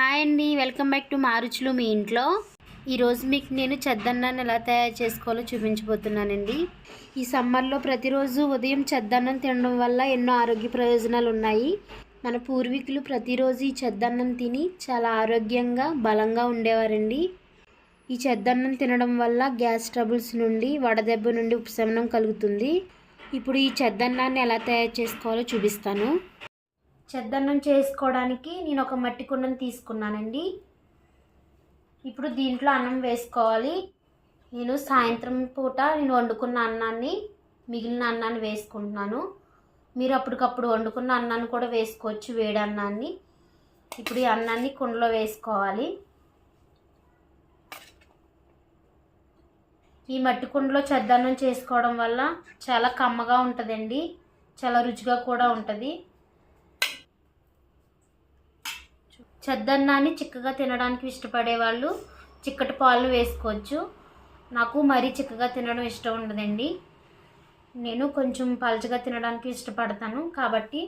Hi అండి welcome back to మారుచులు మీ ఇంట్లో. ఈరోజు మీకు నేను చెద్దన్నాన్ని ఎలా తయారు చేసుకోవాలో చూపించబోతున్నానండి. ఈ సమ్మర్లో ప్రతిరోజు ఉదయం చెద్దన్నం తినడం వల్ల ఎన్నో ఆరోగ్య ప్రయోజనాలు ఉన్నాయి. మన పూర్వీకులు ప్రతిరోజు ఈ చెద్దన్నం తిని చాలా ఆరోగ్యంగా బలంగా ఉండేవారండి. ఈ చెద్దన్నం తినడం వల్ల గ్యాస్ ట్రబుల్స్ నుండి వడదెబ్బ నుండి ఉపశమనం కలుగుతుంది. ఇప్పుడు ఈ చెద్దన్నాన్ని ఎలా తయారు చేసుకోవాలో చూపిస్తాను. చెద్దన్నం చేసుకోవడానికి నేను ఒక మట్టి కుండను తీసుకున్నానండి. ఇప్పుడు దీంట్లో అన్నం వేసుకోవాలి. నేను సాయంత్రం పూట నేను వండుకున్న అన్నాన్ని మిగిలిన అన్నాన్ని వేసుకుంటున్నాను. మీరు అప్పటికప్పుడు వండుకున్న అన్నాన్ని కూడా వేసుకోవచ్చు వేడి అన్నాన్ని. ఇప్పుడు ఈ అన్నాన్ని కుండలో వేసుకోవాలి. ఈ మట్టి కుండలో చెద్దన్నం చేసుకోవడం వల్ల చాలా కమ్మగా ఉంటుందండి. చాలా రుచిగా కూడా ఉంటుంది. చెద్దన్నాన్ని చిక్కగా తినడానికి ఇష్టపడే వాళ్ళు చిక్కటి పాలు వేసుకోవచ్చు. నాకు మరీ చిక్కగా తినడం ఇష్టం ఉండదండి. నేను కొంచెం పలచగా తినడానికి ఇష్టపడతాను. కాబట్టి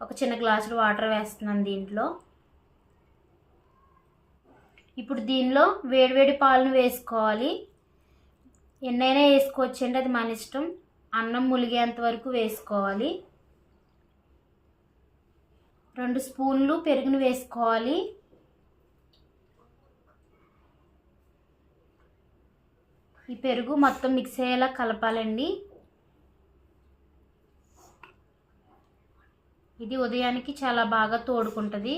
ఒక చిన్న గ్లాసులు వాటర్ వేస్తున్నాను దీంట్లో. ఇప్పుడు దీనిలో వేడివేడి పాలను వేసుకోవాలి. ఎన్నైనా వేసుకోవచ్చండి అది మన ఇష్టం. అన్నం ములిగేంత వరకు వేసుకోవాలి. రెండు స్పూన్లు పెరుగును వేసుకోవాలి. ఈ పెరుగు మొత్తం మిక్స్ అయ్యేలా కలపాలండి. ఇది ఉదయానికి చాలా బాగా తోడుకుంటుంది.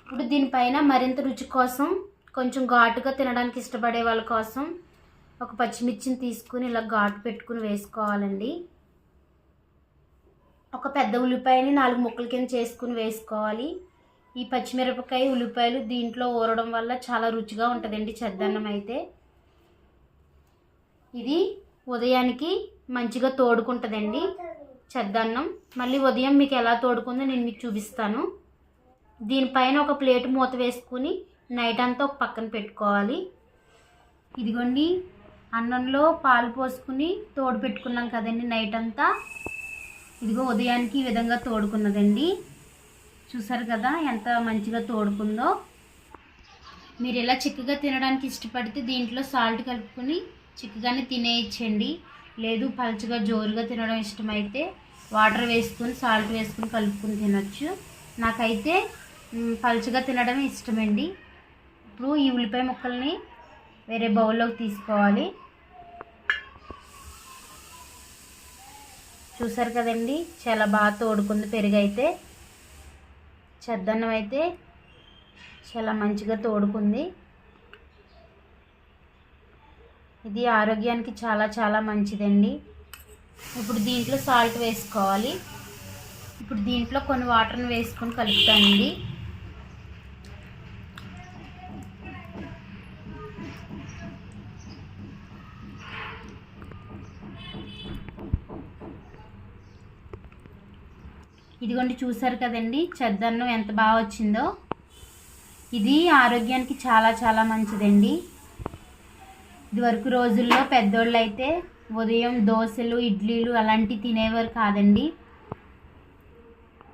ఇప్పుడు దీనిపైన మరింత రుచి కోసం కొంచెం ఘాటుగా తినడానికి ఇష్టపడే వాళ్ళ కోసం ఒక పచ్చిమిర్చిని తీసుకుని ఇలా ఘాటు పెట్టుకుని వేసుకోవాలండి. ఒక పెద్ద ఉల్లిపాయని నాలుగు ముక్కల కింద చేసుకుని వేసుకోవాలి. ఈ పచ్చిమిరపకాయ ఉల్లిపాయలు దీంట్లో ఊరడం వల్ల చాలా రుచిగా ఉంటుందండి చెద్దన్నం అయితే. ఇది ఉదయానికి మంచిగా తోడుకుంటుందండి చెద్దన్నం. మళ్ళీ ఉదయం మీకు ఎలా తోడుకుందో నేను మీకు చూపిస్తాను. దీనిపైన ఒక ప్లేట్ మూత వేసుకుని నైట్ అంతా ఒక పక్కన పెట్టుకోవాలి. ఇదిగోండి అన్నంలో పాలు పోసుకుని తోడు పెట్టుకున్నాం కదండి నైట్ అంతా. ఇదిగో ఉదయానికి ఈ విధంగా తోడుకున్నదండి. చూసారు కదా ఎంత మంచిగా తోడుకుందో. మీరు ఇలా చిక్కగా తినడానికి ఇష్టపడితే దీంట్లో సాల్ట్ కలుపుకొని చిక్కగానే తినేయచ్చండి. లేదు పలుచగా జోరుగా తినడం ఇష్టమైతే వాటర్ వేసుకొని సాల్ట్ వేసుకొని కలుపుకొని తినచ్చు. నాకైతే పలుచగా తినడం ఇష్టమండి. ఇప్పుడు ఈ ఉల్లిపాయ ముక్కల్ని వేరే బౌల్లోకి తీసుకోవాలి. చూసారు కదండి చాలా బాగా తోడుకుంది పెరుగు అయితే చెద్దన్నం అయితే చాలా మంచిగా తోడుకుంది. ఇది ఆరోగ్యానికి చాలా చాలా మంచిదండి. ఇప్పుడు దీంట్లో సాల్ట్ వేసుకోవాలి. ఇప్పుడు దీంట్లో కొన్ని వాటర్ని వేసుకొని కలుపుతానండి. ఇదిగోండి చూసారు కదండి చెద్దన్నం ఎంత బాగా వచ్చిందో. ఇది ఆరోగ్యానికి చాలా చాలా మంచిదండి. ఇదివరకు రోజుల్లో పెద్దోళ్ళు అయితే ఉదయం దోశలు ఇడ్లీలు అలాంటివి తినేవారు కాదండి.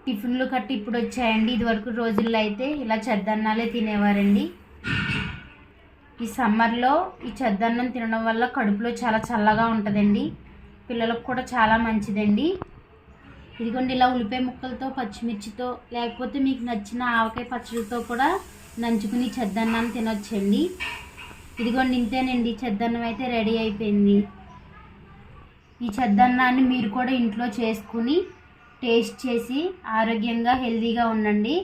టిఫిన్లు కట్టి ఇప్పుడు వచ్చాయండి. ఇదివరకు రోజుల్లో అయితే ఇలా చెద్దన్నాలే తినేవారండి. ఈ సమ్మర్లో ఈ చెద్దన్నం తినడం వల్ల కడుపులో చాలా చల్లగా ఉంటుందండి. పిల్లలకు కూడా చాలా మంచిదండి. ఇదిగోండి ఇలా ఉల్లిపాయ ముక్కలతో పచ్చిమిర్చితో లేకపోతే మీకు నచ్చిన ఆవకాయ పచ్చడితో కూడా నంచుకుని చెద్దన్నాన్ని తినొచ్చండి. ఇదిగోండి ఇంతేనండి. చెద్దన్నం అయితే రెడీ అయిపోయింది. ఈ చెద్దన్నాన్ని మీరు కూడా ఇంట్లో చేసుకుని టేస్ట్ చేసి ఆరోగ్యంగా హెల్తీగా ఉండండి.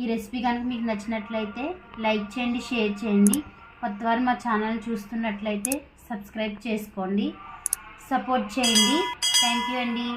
ఈ రెసిపీ కనుక మీకు నచ్చినట్లయితే లైక్ చేయండి షేర్ చేయండి. కొత్తవారు మా ఛానల్ చూస్తున్నట్లయితే సబ్స్క్రైబ్ చేసుకోండి. సపోర్ట్ చేయండి. థ్యాంక్ యూ అండి.